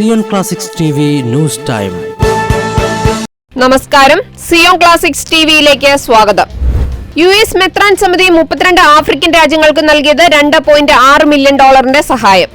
Zion classics T V news time. നമസ്കാരം. Zion classics ടിവിയിലേക്ക് സ്വാഗതം. യു എസ് മെത്രാൻ സമിതി മുപ്പത്തിരണ്ട് ആഫ്രിക്കൻ രാജ്യങ്ങൾക്ക് നൽകിയത് രണ്ട് പോയിന്റ് ആറ് മില്യൺ ഡോളറിന്റെ സഹായം.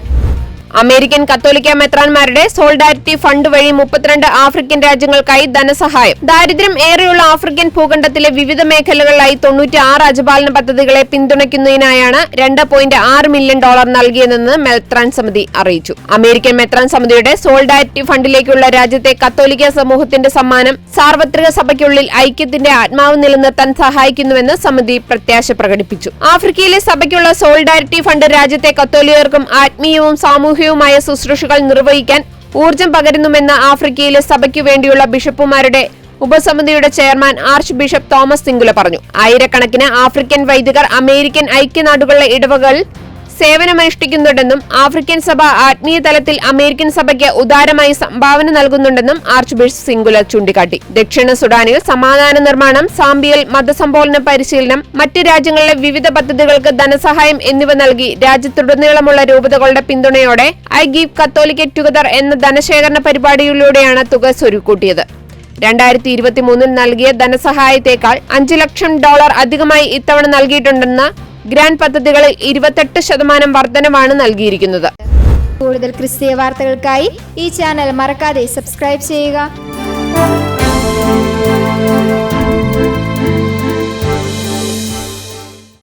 അമേരിക്കൻ കത്തോലിക്ക മെത്രാൻമാരുടെ സോൾഡാരിറ്റി ഫണ്ട് വഴി മുപ്പത്തിരണ്ട് ആഫ്രിക്കൻ രാജ്യങ്ങൾക്കായി ധനസഹായം. ദാരിദ്ര്യം ഏറെയുള്ള ആഫ്രിക്കൻ ഭൂഖണ്ഡത്തിലെ വിവിധ മേഖലകളിലായി തൊണ്ണൂറ്റി ആറ് അജപാലന പദ്ധതികളെ പിന്തുണയ്ക്കുന്നതിനായാണ് രണ്ട് പോയിന്റ് ആറ് മില്യൺ ഡോളർ നൽകിയതെന്ന് മെത്രാൻ സമിതി അറിയിച്ചു. അമേരിക്കൻ മെത്രാൻ സമിതിയുടെ സോൾഡാരിറ്റി ഫണ്ടിലേക്കുള്ള രാജ്യത്തെ കത്തോലിക്ക സമൂഹത്തിന്റെ സമ്മാനം സാർവത്രിക സഭയ്ക്കുള്ളിൽ ഐക്യത്തിന്റെ ആത്മാവ് നിലനിർത്താൻ സഹായിക്കുന്നുവെന്ന് സമിതി പ്രത്യാശ പ്രകടിപ്പിച്ചു. ആഫ്രിക്കയിലെ സഭയ്ക്കുള്ള സോൾഡാരിറ്റി ഫണ്ട് രാജ്യത്തെ കത്തോലിക്കർക്കും ആത്മീയവും സാമൂഹികവുമായ ശുശ്രൂഷകൾ നിർവഹിക്കാൻ ഊർജം പകരുന്നുമെന്ന് ആഫ്രിക്കയിലെ സഭയ്ക്കു വേണ്ടിയുള്ള ബിഷപ്പുമാരുടെ ഉപസമിതിയുടെ ചെയർമാൻ ആർച്ച് ബിഷപ്പ് തോമസ് സിംഗുല പറഞ്ഞു. ആയിരക്കണക്കിന് ആഫ്രിക്കൻ വൈദികർ അമേരിക്കൻ ഐക്യനാടുകളിലെ ഇടവകൾ സേവനമനുഷ്ഠിക്കുന്നുണ്ടെന്നും ആഫ്രിക്കൻ സഭ ആത്മീയ തലത്തിൽ അമേരിക്കൻ സഭയ്ക്ക് ഉദാരമായി സംഭാവന നൽകുന്നുണ്ടെന്നും ആർച്ച് ബിഷപ്പ് സിംഗുല ചൂണ്ടിക്കാട്ടി. ദക്ഷിണ സുഡാനിൽ സമാധാന നിർമ്മാണം സാമ്പിയൽ മതസംബോധന പരിശീലനം മറ്റ് രാജ്യങ്ങളിലെ വിവിധ പദ്ധതികൾക്ക് ധനസഹായം എന്നിവ നൽകി രാജ്യത്തുടനീളമുള്ള രൂപതകളുടെ പിന്തുണയോടെ ഐ ഗീവ് കത്തോലിക്കറ്റ് ടുഗദർ എന്ന ധനശേഖരണ പരിപാടിയിലൂടെയാണ് തുക സ്വരുക്കൂട്ടിയത്. രണ്ടായിരത്തി ഇരുപത്തിമൂന്നിൽ നൽകിയ ധനസഹായത്തേക്കാൾ അഞ്ചു ലക്ഷം ഡോളർ അധികമായി ഇത്തവണ നൽകിയിട്ടുണ്ടെന്ന ഗ്രാൻഡ് പദ്ധതികളിൽ ഇരുപത്തെട്ട് ശതമാനം വർധനമാണ് നൽകിയിരിക്കുന്നത്. കൂടുതൽ ക്രിസ്തീയ വാർത്തകൾക്കായി ഈ ചാനൽ മറക്കാതെ സബ്സ്ക്രൈബ് ചെയ്യുക.